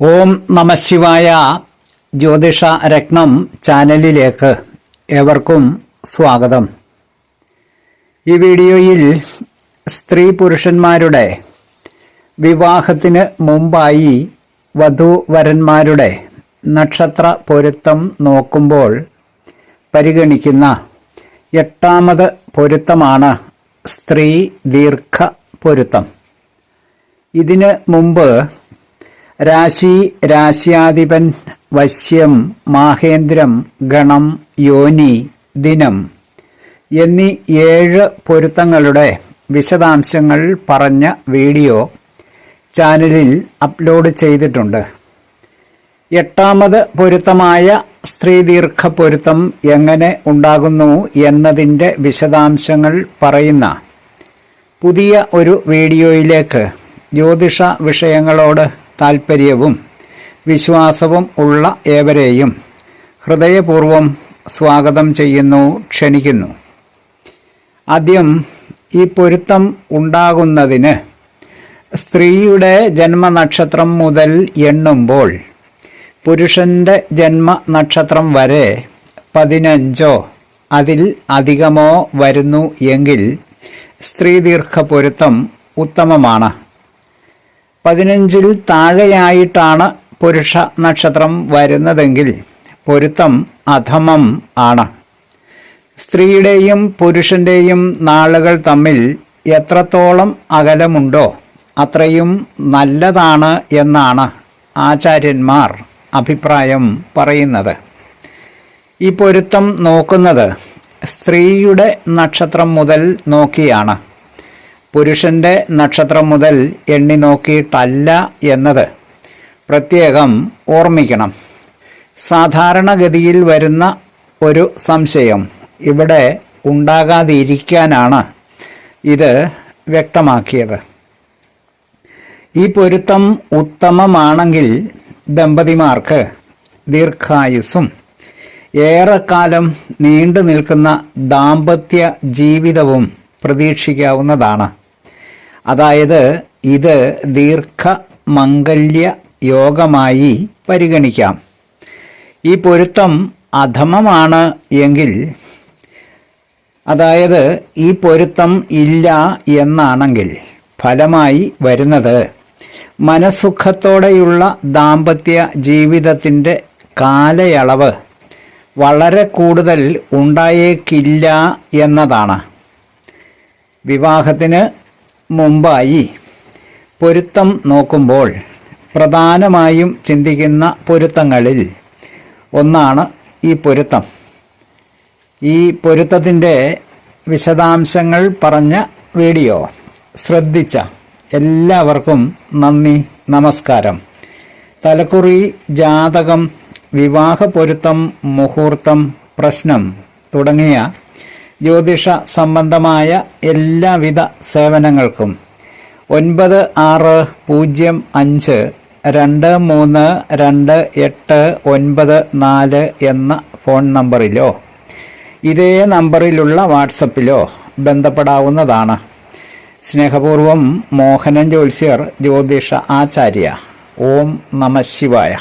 ഓം നമശിവായ ജ്യോതിഷ രത്നം ചാനലിലേക്ക് ഏവർക്കും സ്വാഗതം. ഈ വീഡിയോയിൽ സ്ത്രീ പുരുഷന്മാരുടെ വിവാഹത്തിന് മുമ്പായി വധുവരന്മാരുടെ നക്ഷത്ര പൊരുത്തം നോക്കുമ്പോൾ പരിഗണിക്കുന്ന എട്ടാമത് പൊരുത്തമാണ് സ്ത്രീ ദീർഘ പൊരുത്തം. ഇതിന് മുമ്പ് രാശി രാശ്യാധിപൻ വശ്യം മാഹേന്ദ്രം ഗണം യോനി ദിനം എന്നീ ഏഴ് പൊരുത്തങ്ങളുടെ വിശദാംശങ്ങൾ പറഞ്ഞ വീഡിയോ ചാനലിൽ അപ്ലോഡ് ചെയ്തിട്ടുണ്ട്. എട്ടാമത് പൊരുത്തമായ സ്ത്രീ ദീർഘ പൊരുത്തം എങ്ങനെ ഉണ്ടാകുന്നു എന്നതിന്റെ വിശദാംശങ്ങൾ പറയുന്ന പുതിയ ഒരു വീഡിയോയിലേക്ക് ജ്യോതിഷ വിഷയങ്ങളോട് താൽപ്പര്യവും വിശ്വാസവും ഉള്ള ഏവരെയും ഹൃദയപൂർവം സ്വാഗതം ചെയ്യുന്നു ക്ഷണിക്കുന്നു. ആദ്യം ഈ പൊരുത്തം ഉണ്ടാകുന്നതിന് സ്ത്രീയുടെ ജന്മനക്ഷത്രം മുതൽ എണ്ണുമ്പോൾ പുരുഷന്റെ ജന്മനക്ഷത്രം വരെ പതിനഞ്ചോ അതിൽ അധികമോ വരുന്നു എങ്കിൽ സ്ത്രീ ദീർഘ പൊരുത്തം ഉത്തമമാണ്. പതിനഞ്ചിൽ താഴെയായിട്ടാണ് പുരുഷ നക്ഷത്രം വരുന്നതെങ്കിൽ പൊരുത്തം അധമം ആണ്. സ്ത്രീയുടെയും പുരുഷന്റെയും നാളുകൾ തമ്മിൽ എത്രത്തോളം അകലമുണ്ടോ അത്രയും നല്ലതാണ് എന്നാണ് ആചാര്യന്മാർ അഭിപ്രായം പറയുന്നത്. ഈ പൊരുത്തം നോക്കുന്നത് സ്ത്രീയുടെ നക്ഷത്രം മുതൽ നോക്കിയാണ്. പുരുഷന്റെ നക്ഷത്രം മുതൽ എണ്ണി നോക്കിയിട്ടല്ല എന്നത് പ്രത്യേകം ഓർമ്മിക്കണം. സാധാരണഗതിയിൽ വരുന്ന ഒരു സംശയം ഇവിടെ ഉണ്ടാകാതിരിക്കാനാണ് ഇത് വ്യക്തമാക്കിയത്. ഈ പൊരുത്തം ഉത്തമമാണെങ്കിൽ ദമ്പതിമാർക്ക് ദീർഘായുസ്സും ഏറെക്കാലം നീണ്ടു നിൽക്കുന്ന ദാമ്പത്യ ജീവിതവും പ്രതീക്ഷിക്കാവുന്നതാണ്. അതായത് ഇത് ദീർഘ മംഗല്യ യോഗമായി പരിഗണിക്കാം. ഈ പൊരുത്തം അധമമാണ് എങ്കിൽ അതായത് ഈ പൊരുത്തം ഇല്ല എന്നാണെങ്കിൽ ഫലമായി വരുന്നത് മനസുഖത്തോടെയുള്ള ദാമ്പത്യ ജീവിതത്തിന്റെ കാലയളവ് വളരെ കൂടുതൽ ഉണ്ടായേക്കില്ല എന്നതാണ്. വിവാഹത്തിന് മുമ്പായി. പൊരുത്തം നോക്കുമ്പോൾ പ്രധാനമായും ചിന്തിക്കുന്ന പൊരുത്തങ്ങളിൽ ഒന്നാണ് ഈ പൊരുത്തം. ഈ പൊരുത്തത്തിന്റെ വിശദാംശങ്ങൾ പറഞ്ഞ വീഡിയോ ശ്രദ്ധിച്ച എല്ലാവർക്കും നന്ദി നമസ്കാരം. തലക്കുറി ജാതകം വിവാഹ പൊരുത്തം മുഹൂർത്തം പ്രശ്നം തുടങ്ങിയ ജ്യോതിഷ സംബന്ധമായ എല്ലാവിധ സേവനങ്ങൾക്കും ഒൻപത് ആറ് പൂജ്യം അഞ്ച് രണ്ട് മൂന്ന് രണ്ട് എട്ട് ഒൻപത് നാല് എന്ന ഫോൺ നമ്പറിലോ ഇതേ നമ്പറിലുള്ള വാട്സപ്പിലോ ബന്ധപ്പെടാവുന്നതാണ്. സ്നേഹപൂർവം മോഹനൻ ജ്യോത്സ്യർ ജ്യോതിഷ ആചാര്യ. ഓം നമ ശിവായ.